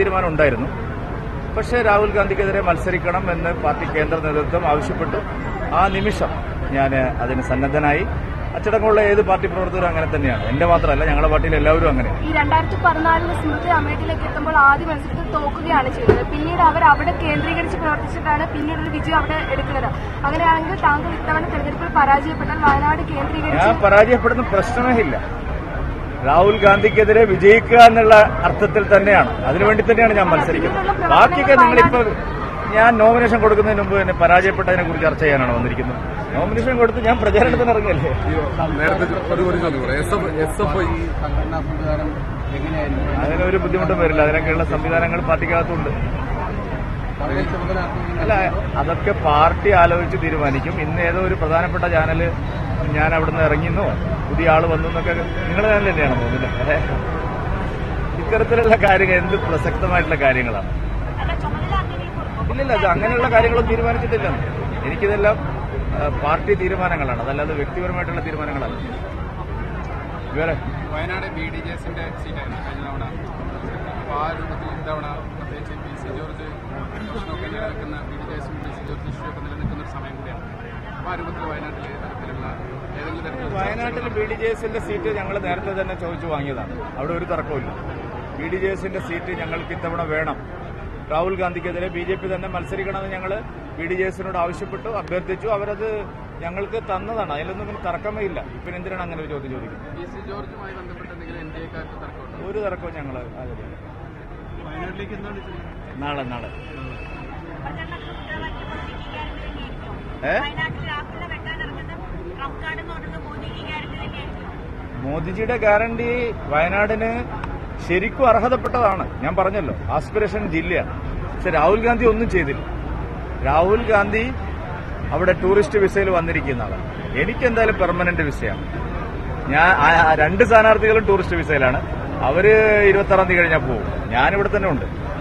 തീരുമാനം ഉണ്ടായിരുന്നു പക്ഷേ രാഹുൽ ഗാന്ധിക്കെതിരെ മത്സരിക്കണം എന്ന് പാർട്ടി കേന്ദ്ര നേതൃത്വം ആവശ്യപ്പെട്ടു. ആ നിമിഷം ഞാൻ അതിന് സന്നദ്ധനായി. അച്ചടക്കമുള്ള ഏത് പാർട്ടി പ്രവർത്തകരും അങ്ങനെ തന്നെയാണ്. എന്റെ മാത്രമല്ല ഞങ്ങളുടെ പാർട്ടിയിൽ എല്ലാവരും അങ്ങനെ. ഈ രണ്ടായിരത്തി പതിനാലിന് സ്മൃതി അമേഠിയിലേക്ക് എത്തുമ്പോൾ ആദ്യ മത്സരത്തിൽ തോക്കുകയാണ് ചെയ്തത്. പിന്നീട് അവർ അവിടെ കേന്ദ്രീകരിച്ച് പ്രവർത്തിച്ചിട്ടാണ് പിന്നീട് ഒരു വിജയം അവിടെ എടുക്കുന്നത്. അങ്ങനെയാണെങ്കിൽ താങ്കൾ ഇത്തവണ തെരഞ്ഞെടുപ്പിൽ പരാജയപ്പെട്ടാൽ വയനാട് കേന്ദ്രീകരിച്ച് പരാജയപ്പെടുന്ന പ്രശ്നമേ ഇല്ല. രാഹുൽ ഗാന്ധിക്കെതിരെ വിജയിക്കുക എന്നുള്ള അർത്ഥത്തിൽ തന്നെയാണ്. അതിനുവേണ്ടി തന്നെയാണ് ഞാൻ മത്സരിക്കുന്നത്. ബാക്കിയൊക്കെ നിങ്ങളിപ്പോ ഞാൻ നോമിനേഷൻ കൊടുക്കുന്നതിന് മുമ്പ് തന്നെ പരാജയപ്പെട്ടതിനെ കുറിച്ച് ചർച്ച ചെയ്യാനാണ് വന്നിരിക്കുന്നത്. നോമിനേഷൻ കൊടുത്ത് ഞാൻ പ്രചാരണത്തിന് ഇറങ്ങിയല്ലേ അതിനൊരു ബുദ്ധിമുട്ടും വരില്ല. അതിനൊക്കെയുള്ള സംവിധാനങ്ങൾ പാർട്ടിക്കകത്തുണ്ട്. അല്ല അതൊക്കെ പാർട്ടി ആലോചിച്ച് തീരുമാനിക്കും. ഇന്ന് ഏതോ ഒരു പ്രധാനപ്പെട്ട ചാനൽ ഞാൻ അവിടുന്ന് ഇറങ്ങിയെന്നോ പുതിയ ആൾ വന്നു എന്നൊക്കെ നിങ്ങൾ തന്നെയാണ് തോന്നുന്നത് ഇത്തരത്തിലുള്ള കാര്യങ്ങൾ എന്ത് പ്രസക്തമായിട്ടുള്ള കാര്യങ്ങളാണ്? ഇല്ലില്ല അത് അങ്ങനെയുള്ള കാര്യങ്ങളൊന്നും തീരുമാനിച്ചിട്ടില്ല. എനിക്കിതെല്ലാം പാർട്ടി തീരുമാനങ്ങളാണ്. അതല്ലാതെ വ്യക്തിപരമായിട്ടുള്ള തീരുമാനങ്ങളല്ല. വേറെ വയനാട് ബി ഡി ജെ എസിന്റെ സീറ്റായിരുന്നു ഇത്തവണ പ്രത്യേകിച്ച് പി സി ജോർജ് പ്രശ്നമൊക്കെ നിലനിൽക്കുന്ന സി ഒക്കെ നിലനിൽക്കുന്ന ഒരു സമയം കൂടിയാണ് അപ്പോൾ ആ രൂപത്തിൽ വയനാട്ടിൽ ബി ഡി ജെ എസിന്റെ സീറ്റ് ഞങ്ങൾ നേരത്തെ തന്നെ ചോദിച്ചു വാങ്ങിയതാണ്. അവിടെ ഒരു തർക്കമില്ല ബി ഡി ജെ എസിന്റെ സീറ്റ് ഞങ്ങൾക്ക് ഇത്തവണ വേണം. രാഹുൽ ഗാന്ധിക്കെതിരെ ബി ജെ പി തന്നെ മത്സരിക്കണമെന്ന് ഞങ്ങൾ ബി ഡി ജെ എസിനോട് ആവശ്യപ്പെട്ടു അഭ്യർത്ഥിച്ചു. അവരത് ഞങ്ങൾക്ക് തന്നതാണ്. അതിലൊന്നും പിന്നെ തർക്കമേ ഇല്ല. പിന്നെ എന്തിനാണ് അങ്ങനെ ഒരു ചോദ്യം ചോദിക്കുന്നത്? ഒരു തർക്കവും ഞങ്ങൾ നാളെ നാളെ. ഏ? മോദിജിയുടെ ഗ്യാരണ്ടി വയനാടിന് ശരിക്കും അർഹതപ്പെട്ടതാണ്. ഞാൻ പറഞ്ഞല്ലോ ആസ്പിറേഷൻ ജില്ലയാണ്. പക്ഷെ രാഹുൽ ഗാന്ധി ഒന്നും ചെയ്തില്ല. രാഹുൽ ഗാന്ധി അവിടെ ടൂറിസ്റ്റ് വിസയിൽ വന്നിരിക്കുന്ന ആളാണ്. എനിക്ക് എന്തായാലും പെർമനന്റ് വിസയാണ്. ഞാൻ രണ്ട് സ്ഥാനാർത്ഥികളും ടൂറിസ്റ്റ് വിസയിലാണ്. അവർ ഇരുപത്തി ആറാം തീയതി കഴിഞ്ഞാൽ പോകും ഞാനിവിടെ തന്നെ ഉണ്ട്.